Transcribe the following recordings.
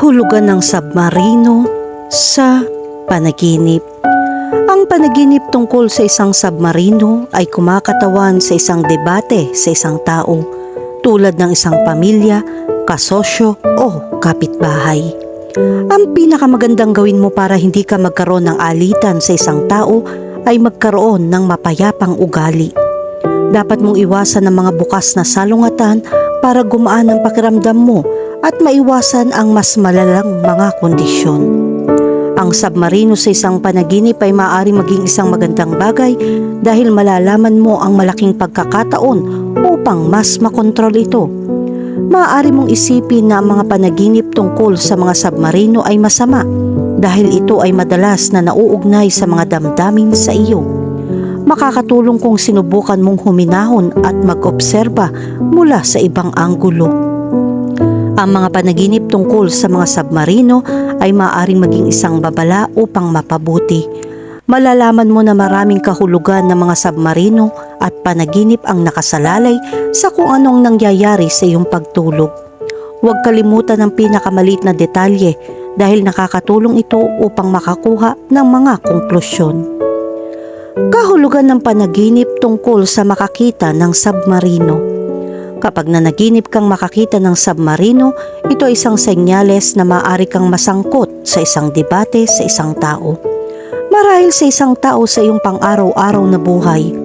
Kahulugan ng submarino sa panaginip. Ang panaginip tungkol sa isang submarino ay kumakatawan sa isang debate sa isang tao tulad ng isang pamilya, kasosyo o kapitbahay. Ang pinakamagandang gawin mo para hindi ka magkaroon ng alitan sa isang tao ay magkaroon ng mapayapang ugali. Dapat mong iwasan ang mga bukas na salungatan para gumaan ang pakiramdam mo at maiwasan ang mas malalang mga kondisyon. Ang submarino sa isang panaginip ay maaari maging isang magandang bagay dahil malalaman mo ang malaking pagkakataon upang mas makontrol ito. Maaari mong isipin na ang mga panaginip tungkol sa mga submarino ay masama dahil ito ay madalas na nauugnay sa mga damdamin sa iyo. Makakatulong kung sinubukan mong huminahon at mag-obserba mula sa ibang anggulo. Ang mga panaginip tungkol sa mga submarino ay maaaring maging isang babala upang mapabuti. Malalaman mo na maraming kahulugan ng mga submarino at panaginip ang nakasalalay sa kung anong nangyayari sa iyong pagtulog. Huwag kalimutan ang pinakamalit na detalye dahil nakakatulong ito upang makakuha ng mga konklusyon. Kahulugan ng panaginip tungkol sa makakita ng submarino. Kapag nanaginip kang makakita ng submarino, ito ay isang senyales na maaari kang masangkot sa isang debate sa isang tao. Marahil sa isang tao sa iyong pang-araw-araw na buhay.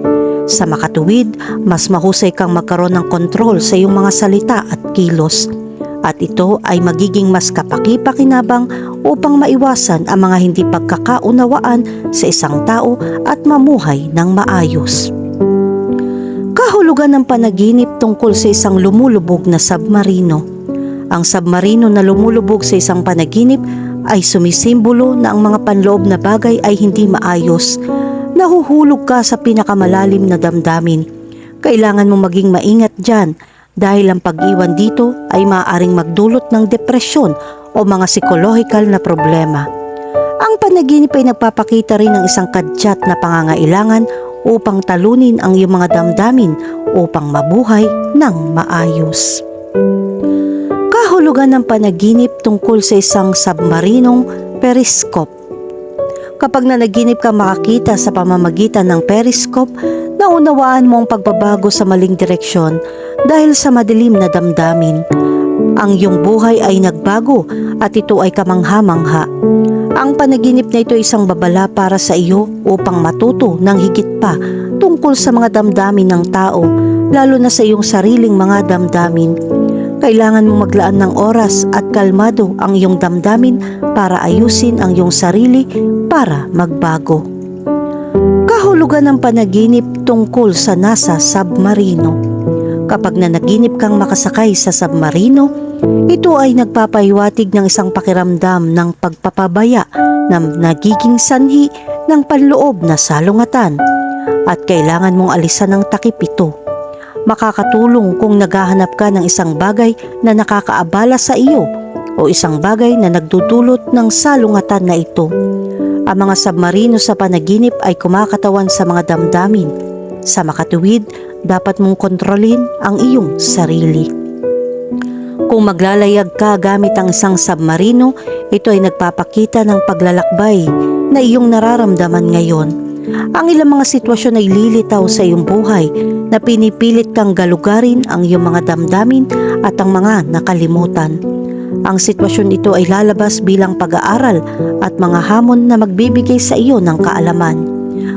Sa makatuwid, mas mahusay kang magkaroon ng kontrol sa iyong mga salita at kilos. At ito ay magiging mas kapaki-pakinabang upang maiwasan ang mga hindi pagkakaunawaan sa isang tao at mamuhay ng maayos kahulugan ng panaginip tungkol sa isang lumulubog na submarino. Ang submarino na lumulubog sa isang panaginip ay sumisimbolo na ang mga panloob na bagay ay hindi maayos. Nahuhulog ka sa pinakamalalim na damdamin. Kailangan mo maging maingat dyan dahil ang pag-iwan dito ay maaaring magdulot ng depresyon o mga psikolohikal na problema. Ang panaginip ay nagpapakita rin ng isang kadyat na pangangailangan upang talunin ang iyong mga damdamin upang mabuhay ng maayos. Kahulugan ng panaginip tungkol sa isang submarinong periscope. Kapag nanaginip ka makakita sa pamamagitan ng periscope, naunawaan mo ang pagbabago sa maling direksyon dahil sa madilim na damdamin. Ang iyong buhay ay nagbago at ito ay kamangha-mangha. Ang panaginip na ito ay isang babala para sa iyo upang matuto ng higit pa tungkol sa mga damdamin ng tao, lalo na sa iyong sariling mga damdamin. Kailangan mong maglaan ng oras at kalmado ang iyong damdamin para ayusin ang iyong sarili para magbago. Kahulugan ng panaginip tungkol sa nasa submarino. Kapag nanaginip kang makasakay sa submarino, ito ay nagpapahiwatig ng isang pakiramdam ng pagpapabaya na nagiging sanhi ng panloob na salungatan at kailangan mong alisan ng takip ito. Makakatulong kung naghahanap ka ng isang bagay na nakakaabala sa iyo o isang bagay na nagdudulot ng salungatan na ito. Ang mga submarino sa panaginip ay kumakatawan sa mga damdamin. Sa makatuwid, dapat mong kontrolin ang iyong sarili. Kung maglalayag ka gamit ang isang submarino, ito ay nagpapakita ng paglalakbay na iyong nararamdaman ngayon. Ang ilang mga sitwasyon ay lilitaw sa iyong buhay na pinipilit kang galugarin ang iyong mga damdamin at ang mga nakalimutan. Ang sitwasyon ito ay lalabas bilang pag-aaral at mga hamon na magbibigay sa iyo ng kaalaman.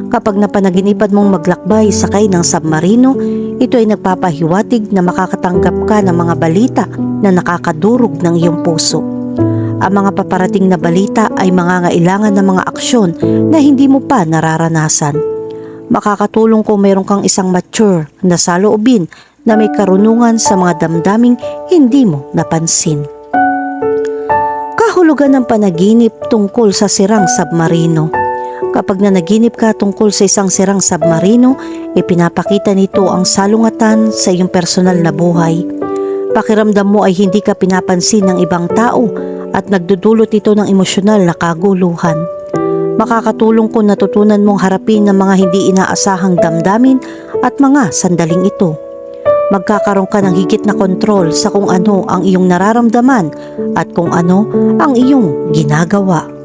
Kapag napanaginipan mong maglakbay sakay ng submarino, ito ay nagpapahiwatig na makakatanggap ka ng mga balita na nakakadurog ng iyong puso. Ang mga paparating na balita ay mangangailangan ng mga aksyon na hindi mo pa nararanasan. Makakatulong kung meron kang isang mature na saloobin na may karunungan sa mga damdaming hindi mo napansin. Kahulugan ng panaginip tungkol sa sirang submarino. Kapag nanaginip ka tungkol sa isang sirang submarino, ipinapakita nito ang salungatan sa iyong personal na buhay. Pakiramdam mo ay hindi ka pinapansin ng ibang tao at nagdudulot ito ng emosyonal na kaguluhan. Makakatulong kung natutunan mong harapin ng mga hindi inaasahang damdamin at mga sandaling ito. magkakaroon ka ng higit na kontrol sa kung ano ang iyong nararamdaman at kung ano ang iyong ginagawa.